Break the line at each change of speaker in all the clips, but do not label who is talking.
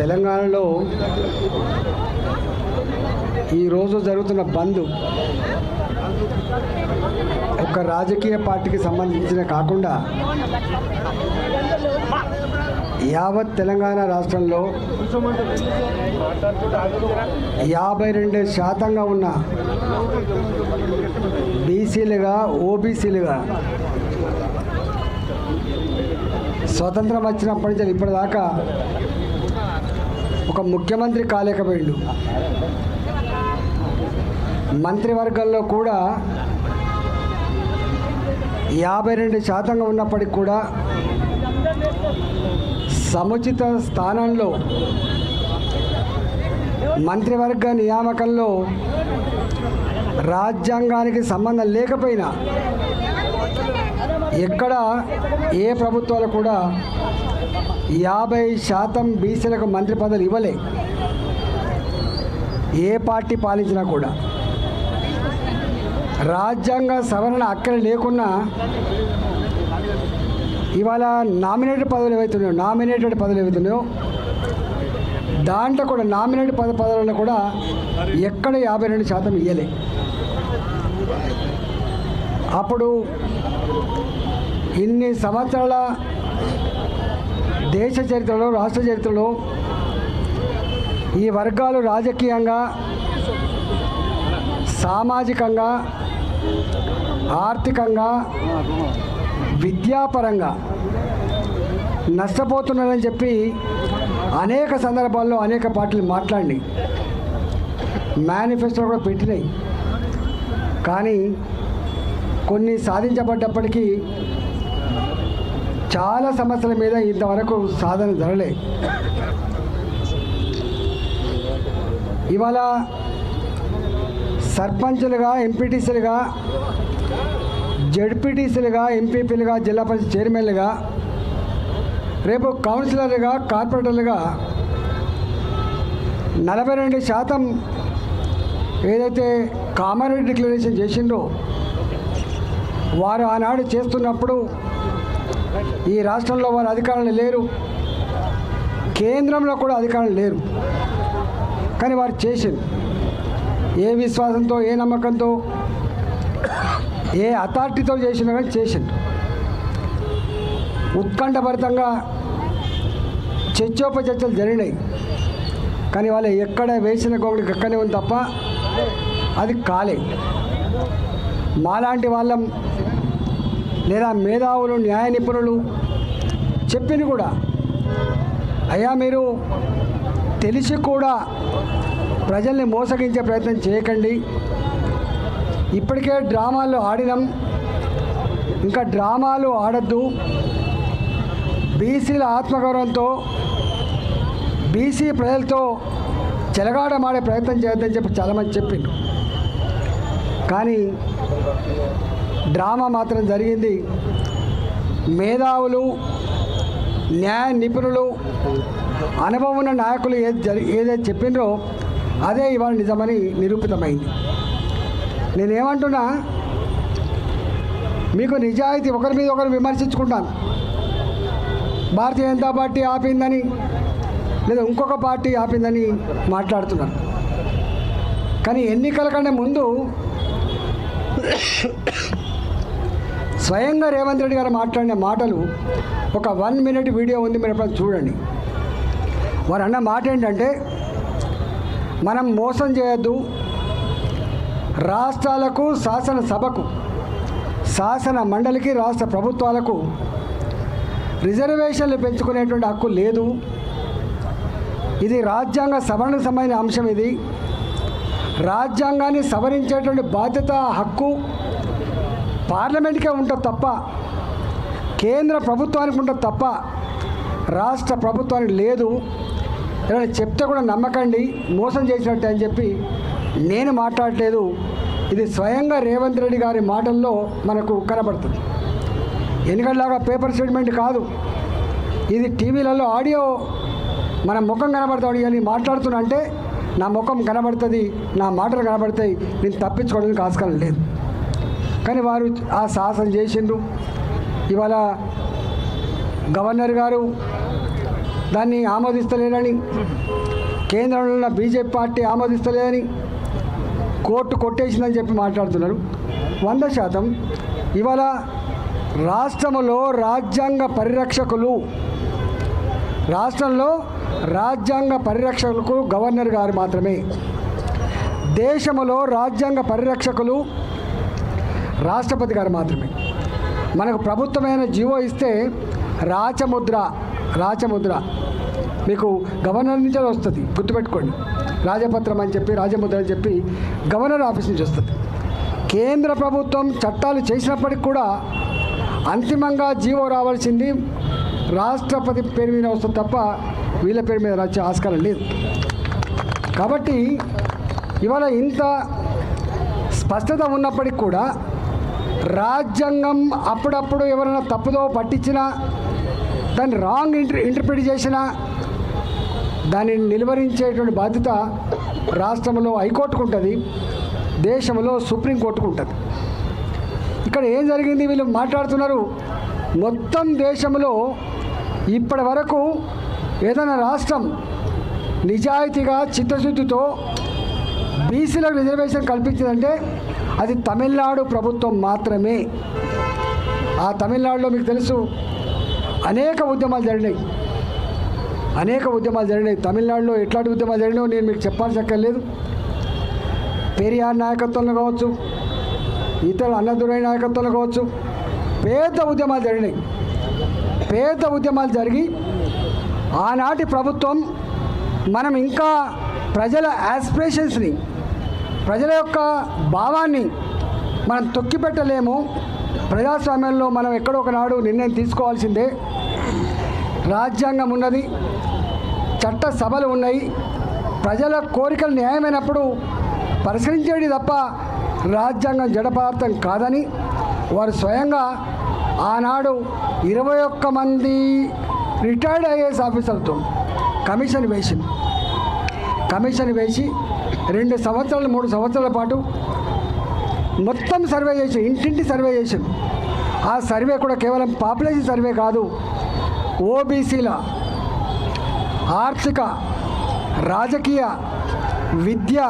తెలంగాణలో ఈరోజు జరుగుతున్న బంద్ ఒక రాజకీయ పార్టీకి సంబంధించిన కాకుండా యావత్ తెలంగాణ రాష్ట్రంలో యాభై రెండు శాతంగా ఉన్న బీసీలుగా ఓబీసీలుగా స్వతంత్రం వచ్చినప్పటి నుంచి ఇప్పటిదాకా ఒక ముఖ్యమంత్రి కాలేకపోయిండు. మంత్రివర్గంలో కూడా యాభై రెండు శాతంగా ఉన్నప్పటికి కూడా సముచిత స్థానంలో మంత్రివర్గ నియామకంలో రాజ్యాంగానికి సంబంధం లేకపోయినా ఎక్కడ ఏ ప్రభుత్వాలు కూడా యాభై శాతం బీసీలకు మంత్రి పదవులు ఇవ్వలే. ఏ పార్టీ పాలించినా కూడా. రాజ్యాంగ సవరణ అక్కడ లేకున్నా ఇవాళ నామినేటెడ్ పదవులు ఏవైతున్నాయో నామినేటెడ్ పదవులు ఏవైతున్నాయో దాంట్లో కూడా నామినేటెడ్ పద పదవులను కూడా ఎక్కడ యాభై రెండు శాతం ఇవ్వలే అప్పుడు ఇన్ని సంవత్సరాల దేశ చరిత్రలో రాష్ట్ర చరిత్రలో ఈ వర్గాలు రాజకీయంగా సామాజికంగా ఆర్థికంగా విద్యాపరంగా నష్టపోతున్నారని చెప్పి అనేక సందర్భాల్లో అనేక పార్టీలు మాట్లాడి మేనిఫెస్టో కూడా పెట్టినాయి. కానీ కొన్ని సాధించబడ్డప్పటికీ చాలా సమస్యల మీద ఇంతవరకు సాధన జరలే ఇవాళ సర్పంచులుగా ఎంపీటీసీలుగా జడ్పీటీసీలుగా ఎంపీపీలుగా జిల్లా పరిషత్ చైర్మన్లుగా రేపు కౌన్సిలర్లుగా కార్పొరేటర్లుగా నలభై రెండు శాతం ఏదైతే కామన్ డిక్లరేషన్ చేసిందో వారు ఆనాడు చేస్తున్నప్పుడు ఈ రాష్ట్రంలో వారు అధికారులు లేరు. కేంద్రంలో కూడా అధికారులు లేరు. కానీ వారు చేసింది ఏ విశ్వాసంతో ఏ నమ్మకంతో ఏ అథారిటీతో చేసినా కానీ చేసిండు ఉత్కంఠభరితంగా చర్చోపచర్చలు జరిగినాయి. కానీ వాళ్ళు ఎక్కడ వేసిన గోగుడికి ఎక్కడనే ఉంది తప్ప అది కాలే. మాలాంటి వాళ్ళం లేదా మేధావులు న్యాయ నిపుణులు చెప్పింది కూడా. అయ్యా మీరు తెలిసి కూడా ప్రజల్ని మోసగించే ప్రయత్నం చేయకండి. ఇప్పటికే డ్రామాలు ఆడినాం. ఇంకా డ్రామాలు ఆడద్దు. బీసీల ఆత్మగౌరవంతో బీసీ ప్రజలతో చెలగాడమాడే ప్రయత్నం చేయొద్దని చెప్పి చాలామంది చెప్పిండు కానీ డ్రామా మాత్రం జరిగింది. మేధావులు న్యాయ నిపుణులు అనుభవం ఉన్న నాయకులు ఏది జరి ఏదైతే చెప్పిండ్రో అదే ఇవాళ నిజమని నిరూపితమైంది. నేనేమంటున్నా మీకు నిజాయితీ ఒకరి మీద ఒకరు విమర్శించుకుంటాను భారతీయ జనతా పార్టీ ఆపిందని లేదా ఇంకొక పార్టీ ఆపిందని మాట్లాడుతున్నాను కానీ ఎన్నికల కంటే ముందు స్వయంగా రేవంత్ రెడ్డి గారు మాట్లాడిన మాటలు ఒక వన్ మినిట్ వీడియో ఉంది మీరు ఎప్పుడైనా చూడండి. వారు అన్న మాట ఏంటంటే మనం మోసం చేయొద్దు. రాష్ట్రాలకు శాసనసభకు శాసన మండలికి రాష్ట్ర ప్రభుత్వాలకు రిజర్వేషన్లు పెంచుకునేటువంటి హక్కు లేదు. ఇది రాజ్యాంగ సవరణకు సంబంధించిన అంశం ఇది. రాజ్యాంగాన్ని సవరించేటువంటి బాధ్యత హక్కు పార్లమెంట్కే ఉంటుంది తప్ప కేంద్ర ప్రభుత్వానికి ఉంటుంది తప్ప రాష్ట్ర ప్రభుత్వానికి లేదు. ఏదైనా చెప్తే కూడా నమ్మకండి మోసం చేసినట్టే అని చెప్పి నేను మాట్లాడలేదు. ఇది స్వయంగా రేవంత్ రెడ్డి గారి మాటల్లో మనకు కనబడుతుంది. ఎన్నికల్లాగా పేపర్ స్టేట్మెంట్ కాదు. ఇది టీవీలలో ఆడియో మన ముఖం కనబడతాడు అని మాట్లాడుతున్నా అంటే నా ముఖం కనబడుతుంది నా మాటలు కనబడతాయి నేను తప్పించుకోవడానికి ఆస్కారం లేదు. కానీ వారు ఆ సాహసం చేసిండ్రు. ఇవాళ గవర్నర్ గారు దాన్ని ఆమోదిస్తలేరని కేంద్రంలో ఉన్న బీజేపీ పార్టీ ఆమోదిస్తలేదని కోర్టు కొట్టేసిందని చెప్పి మాట్లాడుతున్నారు. వంద శాతం ఇవాళ రాష్ట్రంలో రాజ్యాంగ పరిరక్షకులు రాష్ట్రంలో రాజ్యాంగ పరిరక్షకులకు గవర్నర్ గారు మాత్రమే. దేశంలో రాజ్యాంగ పరిరక్షకులు రాష్ట్రపతి గారు మాత్రమే. మనకు ప్రభుత్వమైన జీవో ఇస్తే రాచముద్ర రాచముద్ర. మీకు గవర్నర్ నుంచే వస్తుంది గుర్తుపెట్టుకోండి. రాజపత్రం అని చెప్పి రాజముద్ర అని చెప్పి గవర్నర్ ఆఫీస్ నుంచి వస్తుంది. కేంద్ర ప్రభుత్వం చట్టాలు చేసినప్పటికి కూడా అంతిమంగా జీవో రావాల్సింది రాష్ట్రపతి పేరు మీద వస్తుంది తప్ప వీళ్ళ పేరు మీద వచ్చే ఆస్కారం లేదు. కాబట్టి ఇవాళ ఇంత స్పష్టత ఉన్నప్పటికి కూడా రాజ్యాంగం అప్పుడప్పుడు ఎవరైనా తప్పుదో పట్టించినా దాన్ని రాంగ్ ఇంటర్ ఇంటర్ప్రిట్ చేసినా దానిని నిలువరించేటువంటి బాధ్యత రాష్ట్రంలో హైకోర్టుకు ఉంటుంది దేశంలో సుప్రీంకోర్టుకు ఉంటుంది. ఇక్కడ ఏం జరిగింది వీళ్ళు మాట్లాడుతున్నారు మొత్తం దేశంలో ఇప్పటి వరకు ఏదైనా రాష్ట్రం నిజాయితీగా చిత్తశుద్ధితో బీసీలకు రిజర్వేషన్ కల్పించిందంటే అది తమిళనాడు ప్రభుత్వం మాత్రమే. ఆ తమిళనాడులో మీకు తెలుసు అనేక ఉద్యమాలు జరిగినాయి. అనేక ఉద్యమాలు జరిగినాయి. తమిళనాడులో ఎట్లాంటి ఉద్యమాలు జరిగినాయో నేను మీకు చెప్పాల్సి అక్కర్లేదు పెరియార్ నాయకత్వంలో కావచ్చు ఇతర అన్నదురై నాయకత్వంలో కావచ్చు పేద ఉద్యమాలు జరిగినాయి. పేద ఉద్యమాలు జరిగి ఆనాటి ప్రభుత్వం మనం ఇంకా ప్రజల యాస్పిరేషన్స్ని ప్రజల యొక్క భావాన్ని మనం తొక్కిపెట్టలేము. ప్రజాస్వామ్యంలో మనం ఎక్కడో ఒకనాడు నిర్ణయం తీసుకోవాల్సిందే. రాజ్యాంగం ఉన్నది చట్ట సభలు ఉన్నాయి. ప్రజల కోరికలు న్యాయమైనప్పుడు పరిష్కరించేది తప్ప రాజ్యాంగం జడపదార్థం కాదని వారు స్వయంగా ఆనాడు ఇరవై ఒక్క మంది రిటైర్డ్ ఐఏఎస్ ఆఫీసర్లతో కమిషన్ వేసింది. కమిషన్ వేసి రెండు సంవత్సరాలు మూడు సంవత్సరాల పాటు మొత్తం సర్వే చేసాం ఇంటింటి సర్వే చేసాం ఆ సర్వే కూడా కేవలం పాపులేషన్ సర్వే కాదు ఓబీసీల ఆర్థిక రాజకీయ విద్య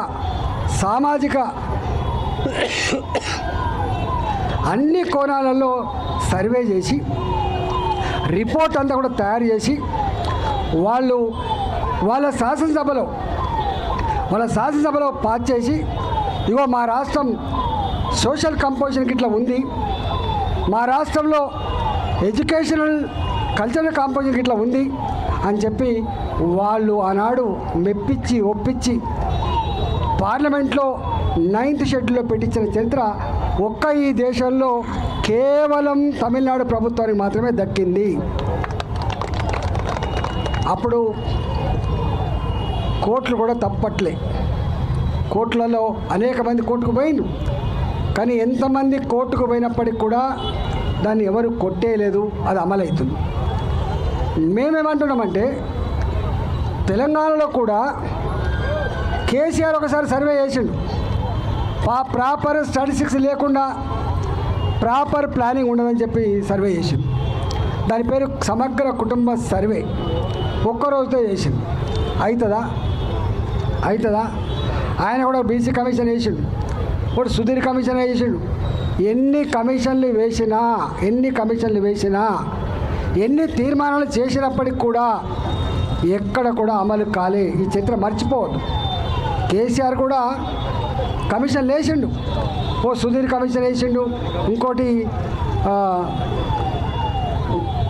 సామాజిక అన్ని కోణాలలో సర్వే చేసి రిపోర్ట్ అంతా కూడా తయారు చేసి వాళ్ళు వాళ్ళ శాసనసభలో వాళ్ళ శాసనసభలో పాస్ చేసి ఇగో మా రాష్ట్రం సోషల్ కంపోజిషన్కి ఇట్లా ఉంది. మా రాష్ట్రంలో ఎడ్యుకేషనల్ కల్చరల్ కాంపోజిషన్కి ఇట్లా ఉంది అని చెప్పి వాళ్ళు ఆనాడు మెప్పించి ఒప్పించి పార్లమెంట్లో నైన్త్ షెడ్యూల్లో పెట్టించిన చరిత్ర ఒక్క ఈ దేశంలో కేవలం తమిళనాడు ప్రభుత్వానికి మాత్రమే దక్కింది. అప్పుడు కోట్లు కూడా తప్పట్లే. కోట్లలో అనేక మంది కోర్టుకు పోయిండు కానీ ఎంతమంది కోర్టుకు పోయినప్పటికి కూడా దాన్ని ఎవరు కొట్టేయలేదు అది అమలవుతుంది మేమేమంటున్నామంటే తెలంగాణలో కూడా కేసీఆర్ ఒకసారి సర్వే చేసిండు. పా ప్రాపర్ స్టాటిస్టిక్స్ లేకుండా ప్రాపర్ ప్లానింగ్ ఉండదని చెప్పి సర్వే చేసిండు. దాని పేరు సమగ్ర కుటుంబ సర్వే. ఒక్క రోజుతో చేసిండు. అవుతుందా అవుతుందా? ఆయన కూడా బీసీ కమిషన్ వేసిండు. ఇప్పుడు సుధీర్ కమిషన్ వేసిండు. ఎన్ని కమిషన్లు వేసినా ఎన్ని కమిషన్లు వేసినా ఎన్ని తీర్మానాలు చేసినప్పటికి కూడా ఎక్కడ కూడా అమలు కాలే. ఈ చిత్రం మర్చిపోవద్దు. కేసీఆర్ కూడా కమిషన్ లేచిండు ఓ సుధీర్ కమిషన్ వేసిండు. ఇంకోటి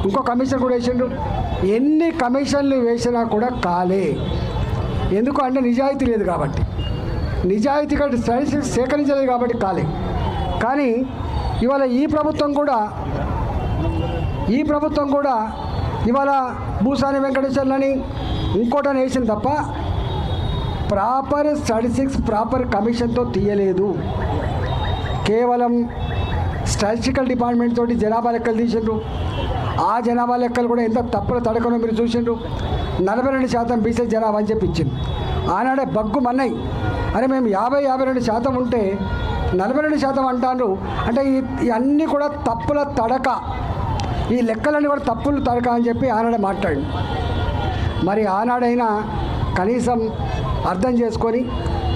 ఇంకో కమిషన్ కూడా వేసిండు. ఎన్ని కమిషన్లు వేసినా కూడా కాలే. ఎందుకు అంటే నిజాయితీ లేదు కాబట్టి. నిజాయితీగా సైన్స్ సేకరించలేదు కాబట్టి కాలే. కానీ ఇవాళ ఈ ప్రభుత్వం కూడా ఈ ప్రభుత్వం కూడా ఇవాళ భూసాని వెంకటేశ్వర్లని ఇంకోటని వేసింది తప్ప ప్రాపర్ స్టాటిస్టిక్స్ ప్రాపర్ కమిషన్తో తీయలేదు. కేవలం స్టాటిస్టికల్ డిపార్ట్మెంట్ తోటి జనాభా లెక్కలు తీసిండ్రు. ఆ జనాభా లెక్కలు కూడా ఎంత తప్పుల తడకను మీరు చూసిండ్రు. నలభై రెండు శాతం బీసీ జనాభా అని చెప్పించింది. ఆనాడే బగ్గు మన్నాయి అరే మేము యాభై యాభై రెండు శాతం ఉంటే నలభై రెండు శాతం అంటారు అంటే ఈ అన్నీ కూడా తప్పుల తడక. ఈ లెక్కలన్నీ కూడా తప్పులు తడక అని చెప్పి ఆనాడే మాట్లాడి మరి ఆనాడైనా కనీసం అర్థం చేసుకొని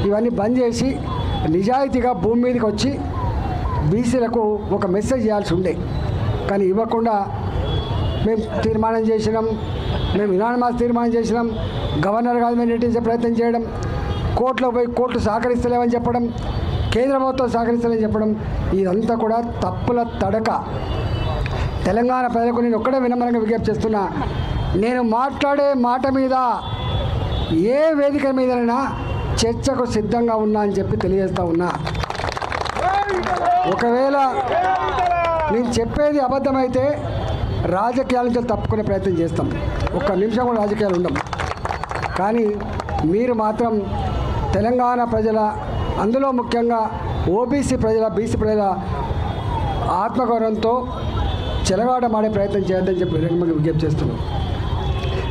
ఇవన్నీ బంద్ చేసి నిజాయితీగా భూమి మీదకి వచ్చి బీసీలకు ఒక మెసేజ్ చేయాల్సి ఉండే. కానీ ఇవ్వకుండా మేము తీర్మానం చేసినాం. మేము ఇనానమాస్ తీర్మానం చేసినాం. గవర్నర్ కాదు మేము నెట్టించే ప్రయత్నం చేయడం. కోర్టులో పోయి కోర్టు సహకరిస్తలేమని చెప్పడం. కేంద్ర ప్రభుత్వం సహకరిస్తలేమని చెప్పడం. ఇదంతా కూడా తప్పుల తడక. తెలంగాణ ప్రజలకు నేను ఒక్కడే వినమ్రంగా విజ్ఞప్తి చేస్తున్నా. నేను మాట్లాడే మాట మీద ఏ వేదిక మీదైనా చర్చకు సిద్ధంగా ఉన్నా అని చెప్పి తెలియజేస్తా ఉన్నా. ఒకవేళ నేను చెప్పేది అబద్ధమైతే రాజకీయాల నుంచి తప్పుకునే ప్రయత్నం చేస్తాం. ఒక్క నిమిషం కూడా రాజకీయాలు ఉండవు. కానీ మీరు మాత్రం తెలంగాణ ప్రజల అందులో ముఖ్యంగా ఓబీసీ ప్రజల బీసీ ప్రజల ఆత్మగౌరవంతో చెలగాటమాడే ప్రయత్నం చేయొద్దని చెప్పి వినమ్రంగా విజ్ఞప్తి చేస్తున్నాను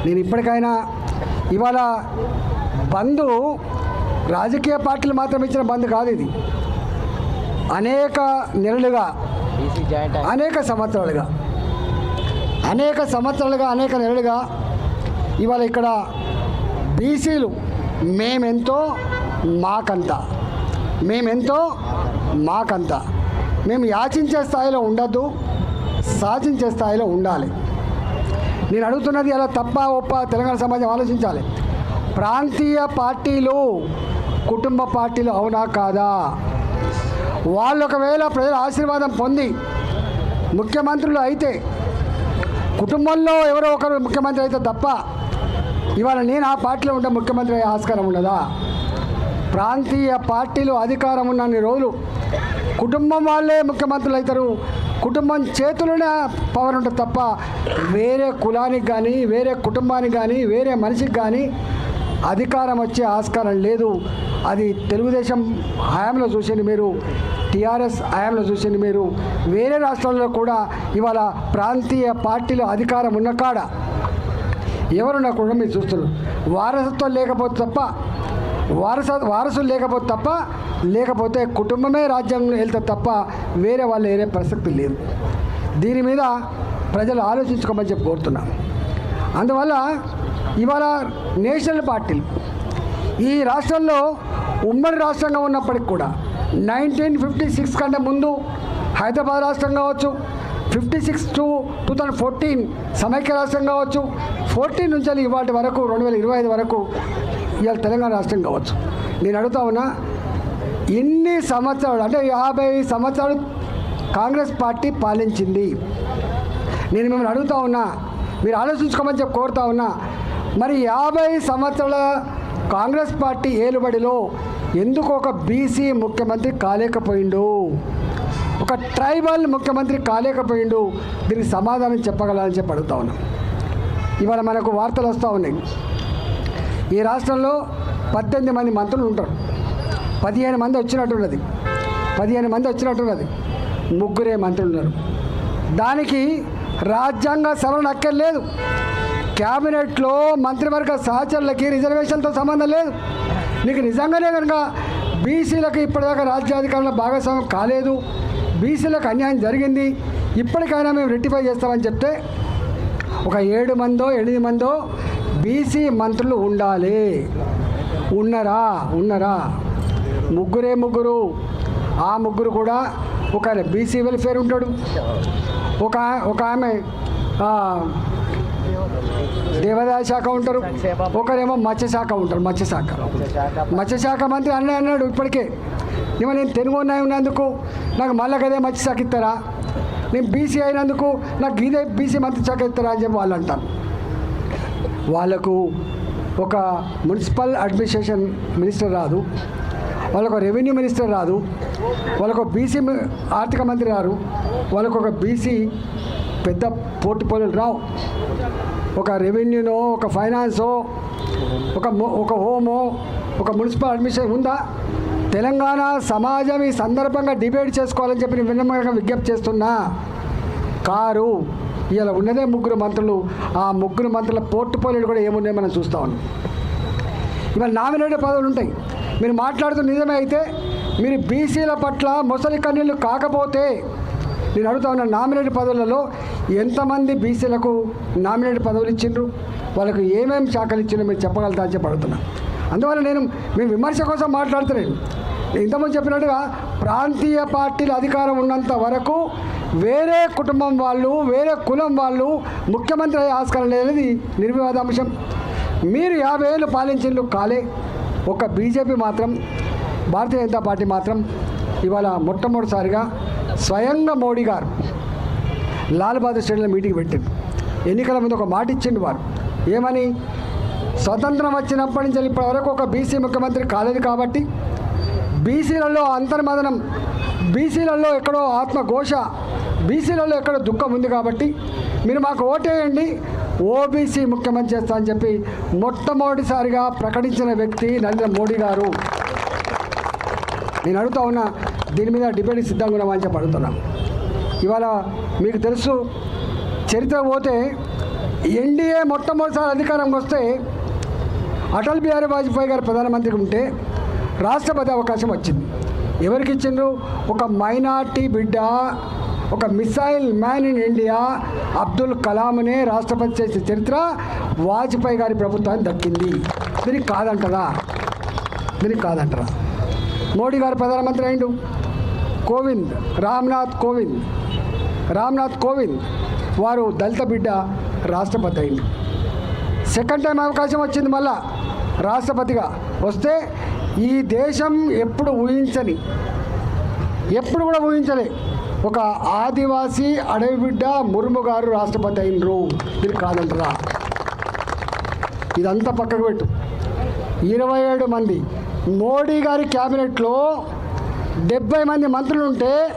నేను ఇప్పటికైనా ఇవాళ బంధు రాజకీయ పార్టీలు మాత్రం ఇచ్చిన బంద్ కాదు ఇది. అనేక నెలలుగా అనేక సంవత్సరాలుగా అనేక సంవత్సరాలుగా అనేక నెలలుగా ఇవాళ ఇక్కడ బీసీలు మేమెంతో మాకంత. మేమెంతో మాకంత. మేము యాచించే స్థాయిలో ఉండద్దు సాధించే స్థాయిలో ఉండాలి. నేను అడుగుతున్నది అలా తప్ప ఒప్ప తెలంగాణ సమాజం ఆలోచించాలి. ప్రాంతీయ పార్టీలు కుటుంబ పార్టీలు అవునా కాదా? వాళ్ళు ఒకవేళ ప్రజల ఆశీర్వాదం పొంది ముఖ్యమంత్రులు అయితే కుటుంబంలో ఎవరో ఒకరు ముఖ్యమంత్రి అయితే తప్ప ఇవాళ నేను ఆ పార్టీలో ఉంటే ముఖ్యమంత్రి అయ్యే ఆస్కారం ఉండదా? ప్రాంతీయ పార్టీలు అధికారం ఉన్నన్ని రోజులు కుటుంబం వాళ్ళే ముఖ్యమంత్రులు అవుతారు. కుటుంబం చేతుల్లోనే పవర్ ఉంటుంది తప్ప వేరే కులానికి కానీ వేరే కుటుంబానికి కానీ వేరే మనిషికి కానీ అధికారం వచ్చే ఆస్కారం లేదు. అది తెలుగుదేశం హయాంలో చూసింది మీరు. టీఆర్ఎస్ హయాంలో చూసింది మీరు. వేరే రాష్ట్రాల్లో కూడా ఇవాళ ప్రాంతీయ పార్టీలు అధికారం ఉన్న కాడ ఎవరున్నా కూడా మీరు చూస్తున్నారు. వారసత్వం లేకపోతే తప్ప వారస వారసులు లేకపోతే తప్ప లేకపోతే కుటుంబమే రాజ్యం వెళ్తే తప్ప వేరే వాళ్ళు వేరే ప్రసక్తి లేదు. దీని మీద ప్రజలు ఆలోచించుకోమని చెప్పి కోరుతున్నాం. అందువల్ల ఇవాళ నేషనల్ పార్టీలు ఈ రాష్ట్రంలో ఉమ్మడి రాష్ట్రంగా ఉన్నప్పటికి కూడా నైన్టీన్ ఫిఫ్టీ సిక్స్ కంటే ముందు హైదరాబాద్ రాష్ట్రం కావచ్చు fifty six to two thousand fourteen సమైక్య రాష్ట్రం కావచ్చు ఫోర్టీన్ నుంచి ఇవాటి వరకు రెండు వేల ఇరవై ఐదు వరకు ఇవాళ తెలంగాణ రాష్ట్రం కావచ్చు. నేను అడుగుతా ఉన్నా ఇన్ని సంవత్సరాలు అంటే యాభై సంవత్సరాలు కాంగ్రెస్ పార్టీ పాలించింది? నేను మిమ్మల్ని అడుగుతా ఉన్నా మీరు ఆలోచించుకోమని చెప్పి కోరుతా ఉన్నా మరి యాభై సంవత్సరాల కాంగ్రెస్ పార్టీ ఏలుబడిలో ఎందుకు ఒక బీసీ ముఖ్యమంత్రి కాలేకపోయిండు? ఒక ట్రైబల్ ముఖ్యమంత్రి కాలేకపోయిండు? దీనికి సమాధానం చెప్పగలని చెప్పి అడుగుతా ఉన్నాం. ఇవాళ మనకు వార్తలు వస్తూ ఉన్నాయి. ఈ రాష్ట్రంలో పద్దెనిమిది మంది మంత్రులు ఉంటారు. పదిహేను మంది వచ్చినట్టున్నది పదిహేను మంది వచ్చినట్టున్నది ముగ్గురే మంత్రులు ఉన్నారు. దానికి రాజ్యాంగ సవరణ అక్కర్లేదు. క్యాబినెట్లో మంత్రివర్గ సహచరులకి రిజర్వేషన్తో సంబంధం లేదు. నీకు నిజంగానే కనుక బీసీలకు ఇప్పటిదాకా రాజ్యాధికారంలో భాగస్వామ్యం కాలేదు. బీసీలకు అన్యాయం జరిగింది. ఇప్పటికైనా మేము రెట్టిఫై చేస్తామని చెప్తే ఒక ఏడు మందో ఎనిమిది మందో బీసీ మంత్రులు ఉండాలి. ఉన్నరా? ఉన్నరా? ముగ్గురే ముగ్గురు. ఆ ముగ్గురు కూడా ఒక బీసీ వెల్ఫేర్ ఉంటాడు. ఒక ఒక ఆమె శాఖ ఉంటారు. ఒకరేమో మత్స్యశాఖ ఉంటారు మత్స్యశాఖ. మత్స్యశాఖ మంత్రి అన్నయ్య అన్నాడు ఇప్పటికే. ఏమో నేను తెలుగు ఉన్నాయి ఉన్నందుకు నాకు మళ్ళీ కదే మత్స్యశాఖ ఇస్తారా? నేను బీసీ అయినందుకు నాకు ఇదే బీసీ మంత్రి శాఖ ఇస్తారా? అని చెప్పి వాళ్ళు అంటారు. వాళ్ళకు ఒక మున్సిపల్ అడ్మినిస్ట్రేషన్ మినిస్టర్ రాదు. వాళ్ళకు రెవెన్యూ మినిస్టర్ రాదు. వాళ్ళకు బీసీ ఆర్థిక మంత్రి రారు. వాళ్ళకు ఒక బీసీ పెద్ద పోర్టుపోలియోలు రావు. ఒక రెవెన్యూనో ఒక ఫైనాన్సో ఒక ఒక హోమో ఒక మున్సిపల్ అడ్మినిస్ట్రేషన్ ఉందా? తెలంగాణ సమాజం ఈ సందర్భంగా డిబేట్ చేసుకోవాలని చెప్పి నేను విన్నమంగా విజ్ఞప్తి చేస్తున్నా. కారు ఇలా ఉన్నదే ముగ్గురు మంత్రులు. ఆ ముగ్గురు మంత్రుల పోర్టుపోలియోలు కూడా ఏమున్నాయో మనం చూస్తా ఉన్నాం. ఇవాళ నామినేటెడ్ పదవులు ఉంటాయి. మీరు మాట్లాడుతున్న నిజమే అయితే మీరు బీసీల పట్ల ముసలి కన్నీళ్ళు కాకపోతే నేను అడుగుతా ఉన్న నామినేట్ పదవులలో ఎంతమంది బీసీలకు నామినేట్ పదవులు ఇచ్చిండ్రు? వాళ్ళకు ఏమేమి శాఖలు ఇచ్చిండ్రు మీరు చెప్పగలుగుతా అని చెప్పి అడుగుతున్నా. అందువల్ల నేను మేము విమర్శ కోసం మాట్లాడుతున్నాను ఇంతకుముందు చెప్పినట్టుగా ప్రాంతీయ పార్టీల అధికారం ఉన్నంత వరకు వేరే కుటుంబం వాళ్ళు వేరే కులం వాళ్ళు ముఖ్యమంత్రి అయ్యే ఆస్కారం లేనిది నిర్వివాద అంశం. మీరు యాభై ఏళ్ళు పాలించిండ్రు కాలే. ఒక బీజేపీ మాత్రం భారతీయ జనతా పార్టీ మాత్రం ఇవాళ మొట్టమొదటిసారిగా స్వయంగా మోడీ గారు లాల్ బహదూర్ స్టేడియంలో మీటింగ్ పెట్టింది. ఎన్నికల ముందు ఒక మాట ఇచ్చిండు వారు. ఏమని? స్వతంత్రం వచ్చినప్పటి నుంచి ఇప్పటి వరకు ఒక బీసీ ముఖ్యమంత్రి కాలేదు కాబట్టి బీసీలలో అంతర్మదనం బీసీలలో ఎక్కడో ఆత్మఘోష బీసీలలో ఎక్కడో దుఃఖం ఉంది కాబట్టి మీరు మాకు ఓటేయండి ఓబీసీ ముఖ్యమంత్రి చేస్తా అని చెప్పి మొట్టమొదటిసారిగా ప్రకటించిన వ్యక్తి నరేంద్ర మోడీ గారు. నేను అడుగుతా ఉన్నా దీని మీద డిబేట్ సిద్ధంగా ఉన్నామని చెప్పి అడుగుతున్నాం. ఇవాళ మీకు తెలుసు చరిత్ర పోతే ఎన్డీఏ మొట్టమొదటిసారి అధికారంకి వస్తే అటల్ బిహారీ వాజ్పేయి గారు ప్రధానమంత్రి ఉంటే రాష్ట్రపతి అవకాశం వచ్చింది. ఎవరికి ఇచ్చిండ్రు? ఒక మైనార్టీ బిడ్డ ఒక missile man in India Abdul కలాంనే రాష్ట్రపతి చేసిన చరిత్ర వాజ్పేయి గారి ప్రభుత్వానికి దక్కింది. దీనికి కాదంటరా? దీనికి కాదంటారా? మోడీ గారు ప్రధానమంత్రి అయిండు. కోవింద్ రామ్నాథ్ కోవింద్ రామ్నాథ్ కోవింద్ వారు దళిత బిడ్డ రాష్ట్రపతి అయిండు సెకండ్ టైం అవకాశం వచ్చింది మళ్ళా రాష్ట్రపతిగా. వస్తే ఈ దేశం ఎప్పుడు ఊహించని ఎప్పుడు కూడా ఊహించలే. ఒక ఆదివాసీ అడవి బిడ్డ ముర్ము గారు రాష్ట్రపతి అయినరు. ఇది కాదంటారా? ఇదంతా పక్కకు పెట్టు. ఇరవై ఏడు మంది మోడీ గారి క్యాబినెట్లో డెబ్బై మంది మంత్రులు ఉంటే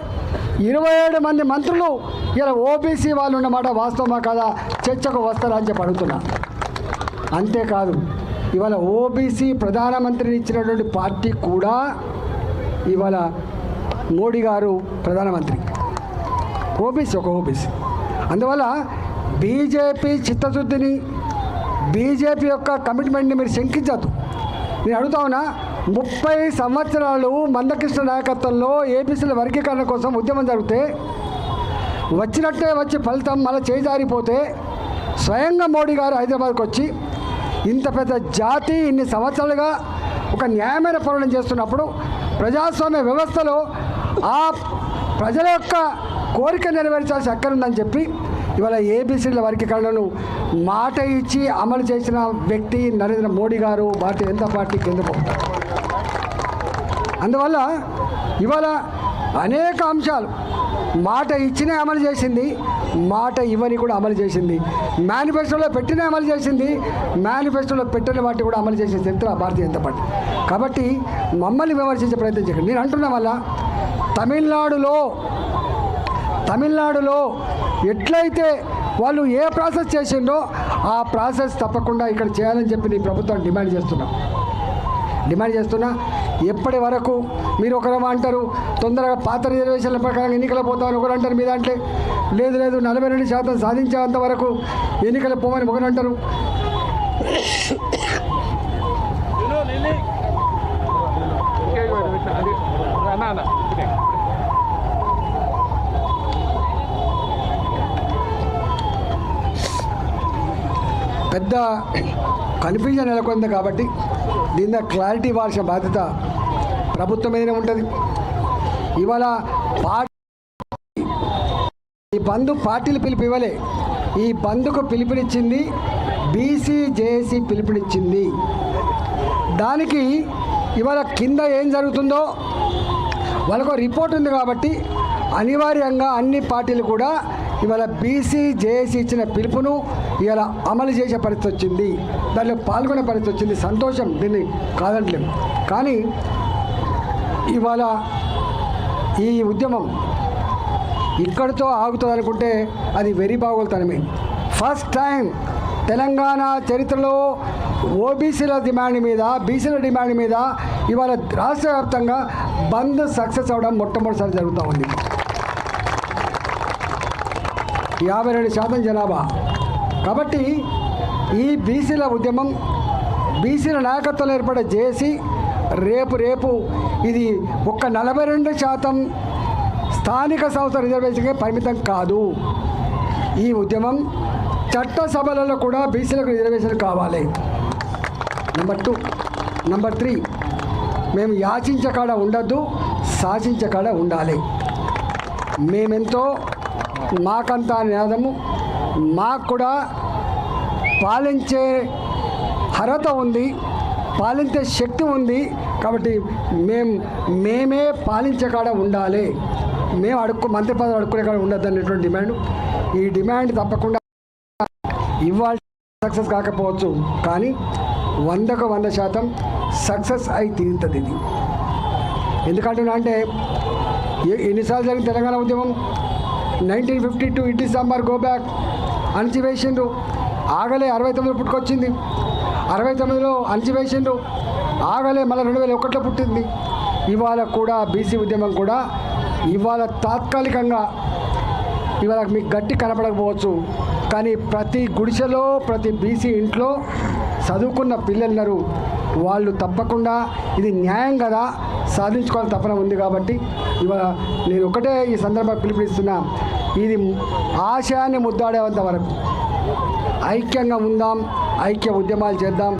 ఇరవై ఏడు మంది మంత్రులు ఇలా ఓబీసీ వాళ్ళు ఉన్నమాట. వాస్తవమా కదా? చర్చకు వస్తారా అని చెప్పి అడుగుతున్నా. అంతేకాదు ఇవాళ ఓబీసీ ప్రధానమంత్రిని ఇచ్చినటువంటి పార్టీ కూడా ఇవాళ మోడీ గారు ప్రధానమంత్రి. ఓబీసీ ఒక ఓబీసీ. అందువల్ల బీజేపీ చిత్తశుద్ధిని బీజేపీ యొక్క కమిట్మెంట్ని మీరు శంకించద్దు. నేను అడుగుతా ఉన్నా ముప్పై సంవత్సరాలు మందకృష్ణ నాయకత్వంలో ఏపీసీల వర్గీకరణ కోసం ఉద్యమం జరిగితే వచ్చినట్టే వచ్చి ఫలితం మళ్ళీ చేజారిపోతే స్వయంగా మోడీ గారు హైదరాబాద్కి వచ్చి ఇంత పెద్ద జాతి ఇన్ని సంవత్సరాలుగా ఒక న్యాయమైన పోరాటం చేస్తున్నప్పుడు ప్రజాస్వామ్య వ్యవస్థలో ఆ ప్రజల యొక్క కోరిక నెరవేర్చాల్సి అక్కరుందని చెప్పి ఇవాళ ఏబీసీల వర్గీకరణను మాట ఇచ్చి అమలు చేసిన వ్యక్తి నరేంద్ర మోడీ గారు భారతీయ జనతా పార్టీ కేంద్ర అందువల్ల ఇవాళ అనేక అంశాలు. మాట ఇచ్చినే అమలు చేసింది మాట ఇవ్వని కూడా అమలు చేసింది. మేనిఫెస్టోలో పెట్టిన అమలు చేసింది మేనిఫెస్టోలో పెట్టిన వాటి కూడా అమలు చేసిన చరిత్ర భారతీయ జనతా పార్టీ. కాబట్టి మమ్మల్ని విమర్శించే ప్రయత్నం చేయండి. నేను అంటున్నా వల్ల తమిళనాడులో తమిళనాడులో ఎట్లయితే వాళ్ళు ఏ ప్రాసెస్ చేసిండో ఆ ప్రాసెస్ తప్పకుండా ఇక్కడ చేయాలని చెప్పి నీ ప్రభుత్వం డిమాండ్ చేస్తున్నాం. డిమాండ్ చేస్తున్నా. ఎప్పటి వరకు మీరు ఒకరు అంటారు తొందరగా పాత రిజర్వేషన్ల ప్రకారం ఎన్నికలు పోతామని ఒకరు అంటారు మీ దాంట్లో. లేదు లేదు నలభై రెండు శాతం సాధించేంత వరకు ఎన్నికలు పోమని ఒకరు అంటారు. పెద్ద కన్ఫ్యూజన్ నెలకొంది కాబట్టి దీని క్లారిటీ ఇవ్వాల్సిన బాధ్యత ప్రభుత్వం మీదనే ఉంటుంది. ఇవాళ పార్టీ ఈ బంధు పార్టీలు పిలుపు ఇవ్వలే ఈ బంధుకు పిలుపునిచ్చింది బీసీ జేఏసీ పిలుపునిచ్చింది. దానికి ఇవాళ కింద ఏం జరుగుతుందో వాళ్ళకు రిపోర్ట్ ఉంది కాబట్టి అనివార్యంగా అన్ని పార్టీలు కూడా ఇవాళ బీసీ జేఏసీ ఇచ్చిన పిలుపును ఇవాళ అమలు చేసే పరిస్థితి వచ్చింది దానిలో పాల్గొనే పరిస్థితి వచ్చింది సంతోషం దీన్ని కాదంటలేము కానీ ఇవాళ ఈ ఉద్యమం ఇక్కడితో ఆగుతుంది అనుకుంటే అది వెరీ బాగోలుతనమే ఫస్ట్ టైం తెలంగాణ చరిత్రలో ఓబీసీల డిమాండ్ మీద బీసీల డిమాండ్ మీద ఇవాళ రాష్ట్ర వ్యాప్తంగా బంద్ సక్సెస్ అవ్వడం మొట్టమొదటిసారి జరుగుతూ ఉంది. యాభై రెండు శాతం జనాభా. కాబట్టి ఈ బీసీల ఉద్యమం బీసీల నాయకత్వంలో ఏర్పడే చేసి రేపు రేపు ఇది ఒక్క నలభై రెండు శాతం స్థానిక సంస్థ రిజర్వేషన్కే పరిమితం కాదు. ఈ ఉద్యమం చట్టసభలలో కూడా బీసీలకు రిజర్వేషన్ కావాలి. Number two. Number three. మేము యాచించే కాడ ఉండద్దు శాసించే కాడ ఉండాలి. మేమెంతో మాకంతా నినాదము. మాకు కూడా పాలించే అర్హత ఉంది పాలించే శక్తి ఉంది. కాబట్టి మేము మేమే పాలించే కాడ ఉండాలి. మేము అడుక్కు మంత్రి పదవి అడుక్కునే కాడ ఉండద్దు అనేటువంటి డిమాండ్. ఈ డిమాండ్ తప్పకుండా ఇవాళ సక్సెస్ కాకపోవచ్చు. కానీ వందకు వంద శాతం సక్సెస్ అయి తీరుతుంది ఇది. ఎందుకంటున్నా అంటే ఎన్నిసార్లు జరిగిన తెలంగాణ ఉద్యమం? Nineteen fifty two idli sambar go back. అణిచివేసిండ్రు ఆగలే అరవై తొమ్మిది పుట్టుకొచ్చింది. అరవై తొమ్మిదిలో అణిచివేసిండ్రు ఆగలే మళ్ళీ రెండు వేల ఒకటిలో పుట్టింది. ఇవాళ కూడా బీసీ ఉద్యమం కూడా ఇవాళ తాత్కాలికంగా ఇవాళ మీకు గట్టి కనపడకపోవచ్చు. కానీ ప్రతి గుడిసెలో ప్రతి బీసీ ఇంట్లో చదువుకున్న పిల్లలున్నారు వాళ్ళు తప్పకుండా ఇది న్యాయం కదా సాధించుకోవాలని తపన ఉంది కాబట్టి ఇవాళ నేను ఒకటే ఈ సందర్భంగా పిలుపునిస్తున్నా. ఇది ఆశయాన్ని ముద్దాడేంత వరకు. ఐక్యంగా ఉందాం ఐక్య ఉద్యమాలు చేద్దాం.